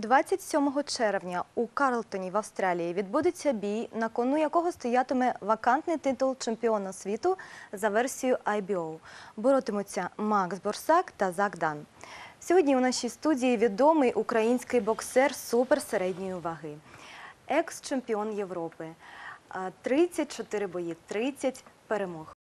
27 червня у Карлтоні в Австралії відбудеться бій, на кону якого стоятиме вакантний титул чемпіона світу за версією IBO. Боротимуться Макс Борсак та Зак Дан. Сьогодні у нашій студії відомий український боксер суперсередньої ваги, екс-чемпіон Європи. 34 бої, 30 перемог.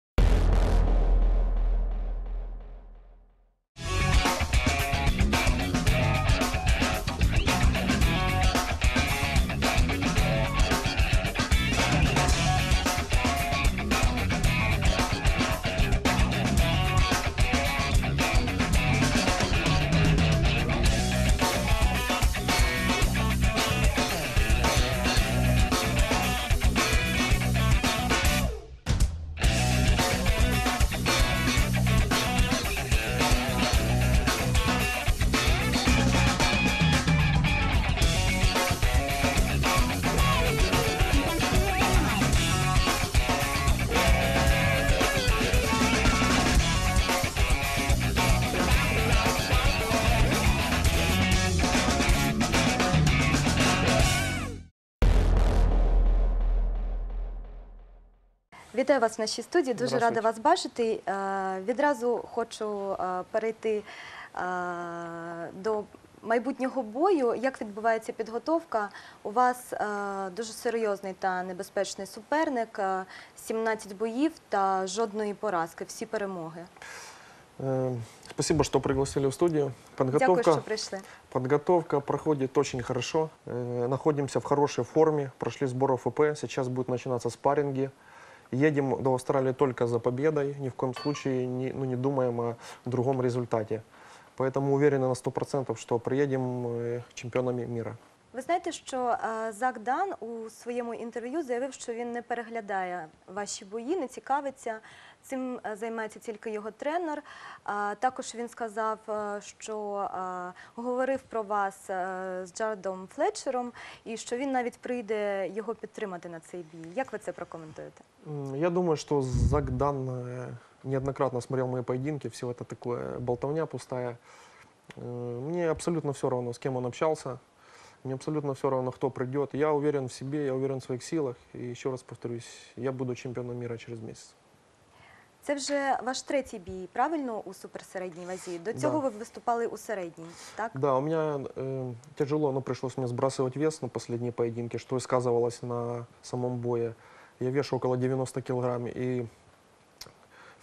Вітаю вас в нашій студії. Дуже рада вас бачити. Е, Відразу хочу е, перейти е, до майбутнього бою. Як відбувається підготовка? У вас дуже серйозний та небезпечний суперник, е, 17 боїв та жодної поразки, всі перемоги. Спасибо, что пригласили в студию. Дякую, Подготовка, що прийшли. подготовка проходит очень хорошо. Э, Находимся в хорошей форме. Прошли сбор ОФП. Сейчас будут начинаться спарринги Едем до Австралии только за победой. Ни в коем случае не, ну, не думаем о другом результате. Поэтому уверены на 100%, что приедем э, чемпионами мира. Ви знаєте, що е, Зак Дан у своєму інтерв'ю заявив, що він не переглядає ваші бої, не цікавиться. Цим е, займається тільки його тренер. А Також він сказав, е, що е, говорив про вас е, з Джаредом Флетчером і що він навіть прийде його підтримати на цей бій. Як ви це прокоментуєте? М, Я думаю, что Загдан э, неоднократно смотрел мои поединки, все это такое болтовня пустая. Э, Мне абсолютно все равно, с кем он общался. Мне абсолютно все равно, кто придет. Я уверен в себе, я уверен в своих силах. И еще раз повторюсь, я буду чемпионом мира через месяц. Це вже ваш третій бій, правильно, у суперсередній вазі. До цього Да. ви виступали у середній, так? Да, у меня э, тяжело, но пришлось мне сбрасывать вес на последние поединки, что и сказывалось на самом бое. Я вешу около 90 килограмм, и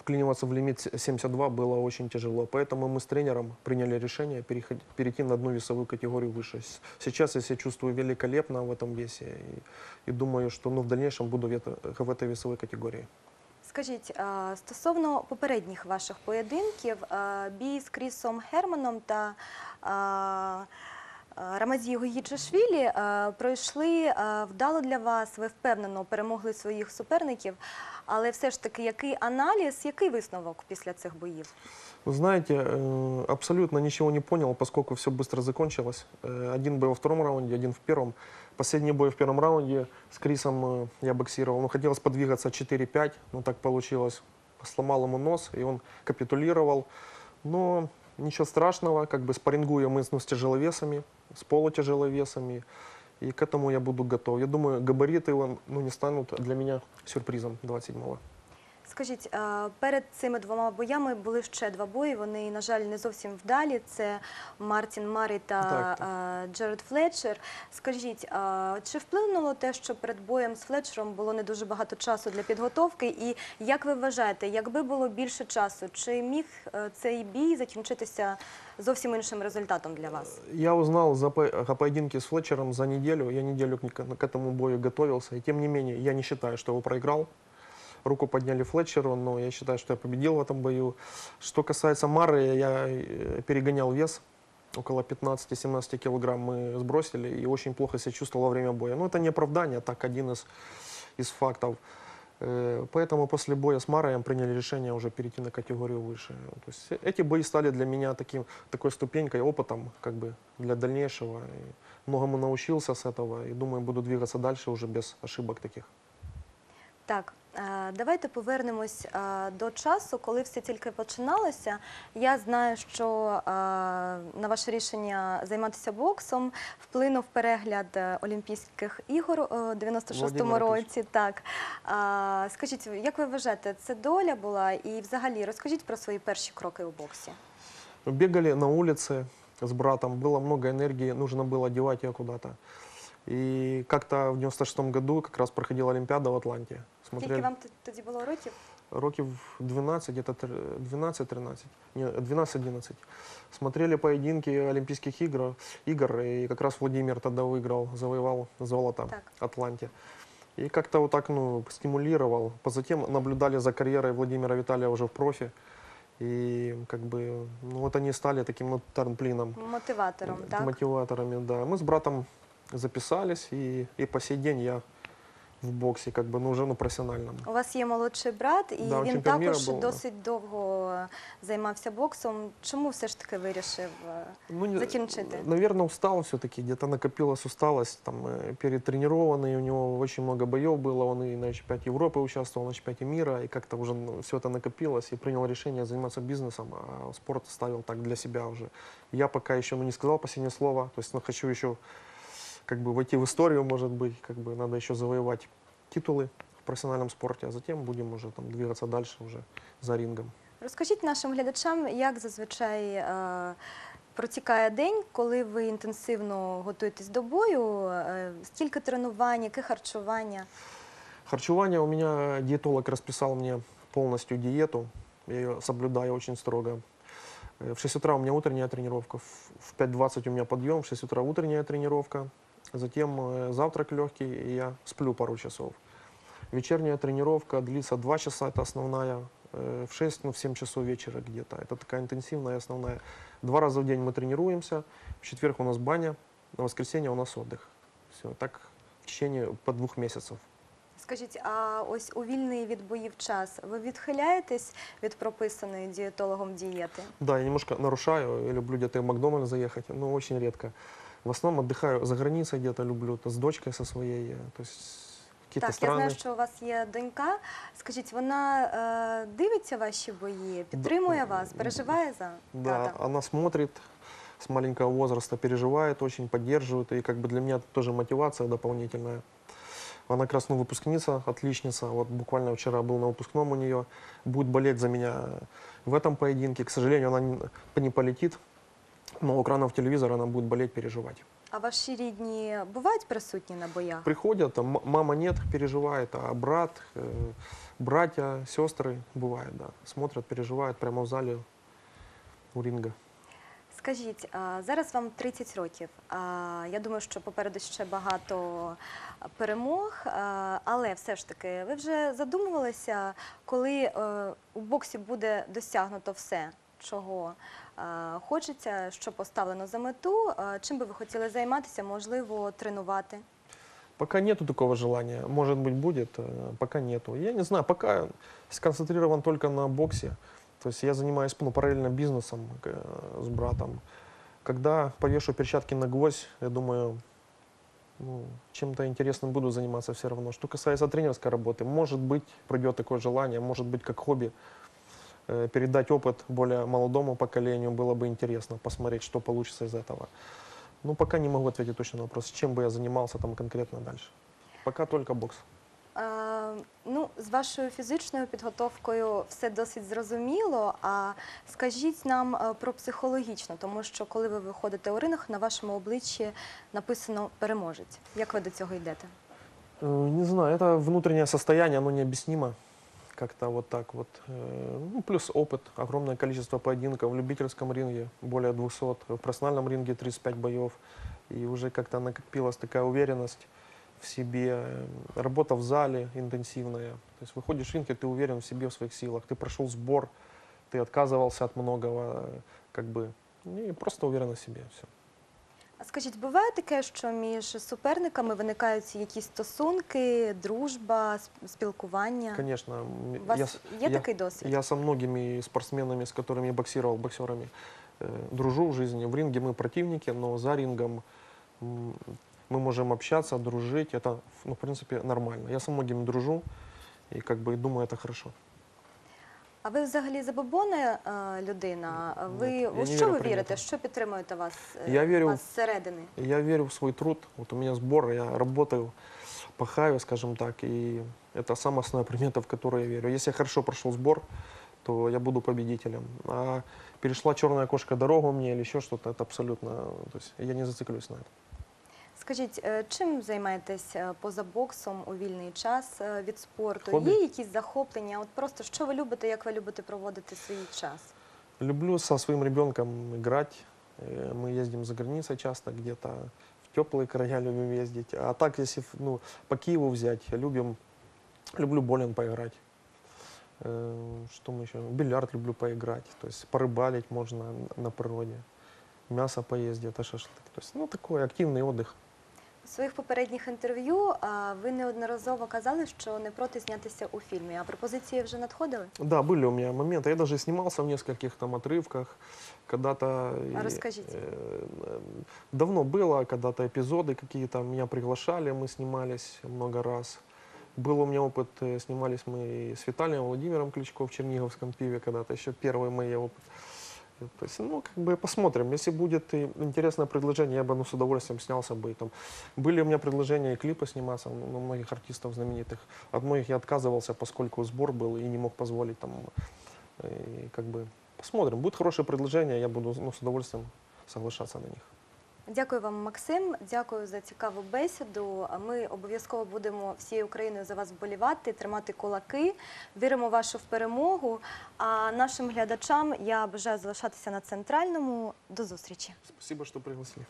вклиниваться в лимит с- 72 было очень тяжело. Поэтому мы с тренером приняли решение переход- перейти на одну весовую категорию выше. С- Сейчас я себя чувствую великолепно в этом весе и, и думаю, что ну, в дальнейшем буду в, это- в этой весовой категории. Скажіть, а, стосовно попередніх ваших поєдинків, а, бій з Крісом Германом та а, а, Рамазією Гігічашвілі а, пройшли а, вдало для вас, ви впевнено перемогли своїх суперників. Але все ж таки, який аналіз, який висновок після цих боїв? Вы знаете, э, абсолютно ничего не понял, поскольку все быстро закончилось. Э, Один бой во втором раунде, один в первом. Последний бой в первом раунде с Крисом э, я боксировал. Ну, хотелось подвигаться 4-5, но так получилось. Сломал ему нос, и он капитулировал. Но ничего страшного, как бы спаррингуем мы ну, с тяжеловесами, с полутяжеловесами. И к этому я буду готов. Я думаю, габариты его, ну, не станут для меня сюрпризом 27-го. Скажіть, перед цими двома боями були ще два бої. Вони, на жаль, не зовсім вдалі. Це Мартін Марі та Так, так. Джеред Флетчер. Скажіть, чи вплинуло те, що перед боєм з Флетчером було не дуже багато часу для підготовки? І як ви вважаєте, якби було більше часу, чи міг е, цей бій закінчитися зовсім іншим результатом для вас? Я узнал за о поединке с Флетчером за неделю. Я неделю к, к этому бою готовился. И тем не менее, я не считаю, что его проиграл. Руку подняли Флетчеру, но я считаю, что я победил в этом бою. Что касается Мары, я э, перегонял вес. Около 15-17 килограмм мы сбросили и очень плохо себя чувствовал во время боя. Но это не оправдание, так один из, из фактов. Э, Поэтому после боя с Мараем приняли решение уже перейти на категорию выше. То есть эти бои стали для меня таким, такой ступенькой, опытом как бы для дальнейшего. И многому научился с этого и думаю, буду двигаться дальше уже без ошибок таких. Так, Давайте повернемось е, до часу, коли все тільки починалося. Я знаю, що е, на ваше рішення займатися боксом вплинув перегляд е, Олімпійських ігор у 96-му Володимир році. Так А, скажіть, як ви вважаєте, це доля була? І взагалі розкажіть про свої перші кроки у боксі. Бегали на улице с братом, было много энергии, нужно было девать ее куда-то. И как-то в 96 году как раз проходила Олимпиада в Атланте. Скільки вам т- тоді було років? Років 12, где-то 12-13, не, 12-11. Смотрели поединки Олимпийских игр, игр, и как раз Владимир тогда выиграл, завоевал золото Так. Атланте. И как-то вот так, ну, стимулировал. Затем наблюдали за карьерой Владимира Виталия уже в профи. И как бы, ну, вот они стали таким ну, трамплином, Мотиватором, так? мотиваторами, да. Мы с братом записались, и, и по сей день я в боксе, как бы, ну, уже, ну, профессиональном. У вас є молодший брат, і Да, він чемпіон міра також був, да. досить довго займався боксом. Чому все ж таки вирішив? е, Ну, не- закинчити? Наверное, устал все-таки, где-то накопилась усталость, там, э, перетренированный, у него очень много боев было, он и на чемпионате Европы участвовал, на чемпионате мира, и как-то уже все это накопилось, и принял решение заниматься бизнесом, а спорт ставил так для себя уже. Я пока еще ну, не сказал последнее слово, то есть ну, хочу еще как бы войти в историю, может быть, как бы надо еще завоевать титулы в профессиональном спорте, а затем будем уже там двигаться дальше уже за рингом. Розкажіть нашим глядачам, як зазвичай е, протікає день, коли ви інтенсивно готуєтесь до бою, е, скільки тренувань, яке харчування? Харчевание у меня диетолог расписал мне полностью диету. Я ее соблюдаю очень строго. Э, В 6 утра у меня утренняя тренировка, в в 5.20 у меня подъем, в 6 утра утренняя тренировка. Затем э, завтрак легкий, и я сплю пару часов. Вечерняя тренировка длится 2 часа, это основная. Э, В 6, ну, в 7 часов вечера где-то. Это такая интенсивная основная. Два раза в день мы тренируемся. В четверг у нас баня, на воскресенье у нас отдых. Все, так в течение по двух месяцев. Скажіть, а ось у вільний від боїв час ви відхиляєтесь від прописаної дієтологом дієти? Да, я немножко нарушаю, я люблю где-то в Макдональдс заехать, но очень редко. В основном отдыхаю за границей где-то люблю, то с дочкой со своей, э, то есть какие-то Так, я страны. знаю, що у вас є донька. Скажіть, вона е, дивиться ваші бої, підтримує вас, переживає за Да, тата? она смотрит с маленького возраста, переживает, очень поддерживает, и как бы для меня это тоже мотивация дополнительная. Она как раз ну, выпускница, отличница. Вот буквально вчера был на выпускном у нее. Будет болеть за меня в этом поединке. К сожалению, она не, не полетит, но у экранов телевизора она будет болеть, переживать. А ваші рідні бувають присутні на боях? Приходят, а м- мама нет, переживает, а брат, э, братья, сестры бывает, да, смотрят, переживают прямо в зале у ринга. Скажіть, а зараз вам 30 років. А я думаю, що попереду ще багато перемог. А, Але все ж таки, ви вже задумувалися, коли е, у боксі буде досягнуто все, чого е, хочеться, що поставлено за мету. Е, Чим би ви хотіли займатися, можливо, тренувати? Пока нету такого желания, может быть будет, э, пока нету. Я не знаю, пока сконцентрирован только на боксе. То есть я занимаюсь ну, параллельно бизнесом э, с братом. Когда повешу перчатки на гвоздь, я думаю, ну, чем-то интересным буду заниматься все равно. Что касается тренерской работы, может быть, придет такое желание, может быть, как хобби, э, передать опыт более молодому поколению, было бы интересно посмотреть, что получится из этого. Ну, пока не могу ответить точно на вопрос, чем бы я занимался там конкретно дальше. Пока только бокс. Е, Ну, з вашою фізичною підготовкою все досить зрозуміло. А скажіть нам е, про психологічно, тому що коли ви виходите у ринг, на вашому обличчі написано переможець. Як ви до цього йдете? Э, Не знаю, это внутреннее состояние, оно необъяснимо. Как-то вот так вот. Э, Ну, плюс опыт, огромное количество поединков в любительском ринге, более 200, в профессиональном ринге 35 боев. И уже как-то накопилась такая уверенность в себе, работа в зале интенсивная. То есть выходишь в ринг, и ты уверен в себе, в своих силах. Ты прошел сбор, ты отказывался от многого, э, как бы, и просто уверен в себе. Все. А скажіть, буває таке, що між суперниками виникають якісь стосунки, дружба, сп- спілкування? Конечно, м, У вас я с- є я- такий досвід? Я со многими спортсменами, с которыми я боксировал, боксерами, э, дружу в жизни. В ринге мы противники, но за рингом м, мы можем общаться, дружить. Это, ну, в принципе, нормально. Я со многими дружу. И как бы думаю, это хорошо. А ви взагалі забобонна е, людина? Ви Ні, я у не що вірю ви в вірите? прийнято. Що підтримуєте вас, е, Я вірю вас зсередини? Я верю в свой труд. Вот у меня сбор, я работаю, пахаю, скажем так, и это самая основная примета, в которую я верю. Если я хорошо прошел сбор, то я буду победителем. А перешла черная кошка дорогу мне или еще что-то, это абсолютно, то есть я не зациклюсь на этом. Скажіть, е, чим займаєтесь е, поза боксом у вільний час е, від спорту? Хобі. Є якісь захоплення? От просто що ви любите, як ви любите проводити свій час? Люблю со своим ребенком играть. Э, Мы ездим за границей часто, где-то в теплые края любим ездить. А так, если ну, по Киеву взять, любим, люблю болен поиграть. Э, Что мы еще? В Бильярд люблю поиграть. То есть порыбалить можно на природе. Мясо поесть где-то, шашлык. То есть, ну, такой активный отдых. У своїх попередніх інтерв'ю а, ви неодноразово казали, що не проти знятися у фільмі. А пропозиції вже надходили? Да, были у меня моменты. Я даже снимался в нескольких там отрывках. Когда-то... А и, расскажите. э, э, Давно было, когда-то эпизоды какие-то. Меня приглашали, мы снимались много раз. Был у меня опыт, э, снимались мы и с Виталием Владимиром Кличко в Черниговском пиве когда-то. Еще первый мой опыт. Э, То есть, ну, как бы посмотрим. Если будет и интересное предложение, я бы ну, с удовольствием снялся бы. И Там были у меня предложения и клипы сниматься ну, на многих артистов знаменитых. От многих я отказывался, поскольку сбор был и не мог позволить там. И как бы посмотрим. Будет хорошее предложение, я буду ну, с удовольствием соглашаться на них. Дякую вам, Максим. Дякую за цікаву бесіду. Ми обов'язково будемо всією Україною за вас вболівати, тримати кулаки. Віримо вашу в перемогу. А нашим глядачам я бажаю залишатися на центральному. До зустрічі. Спасибо, що пригласили.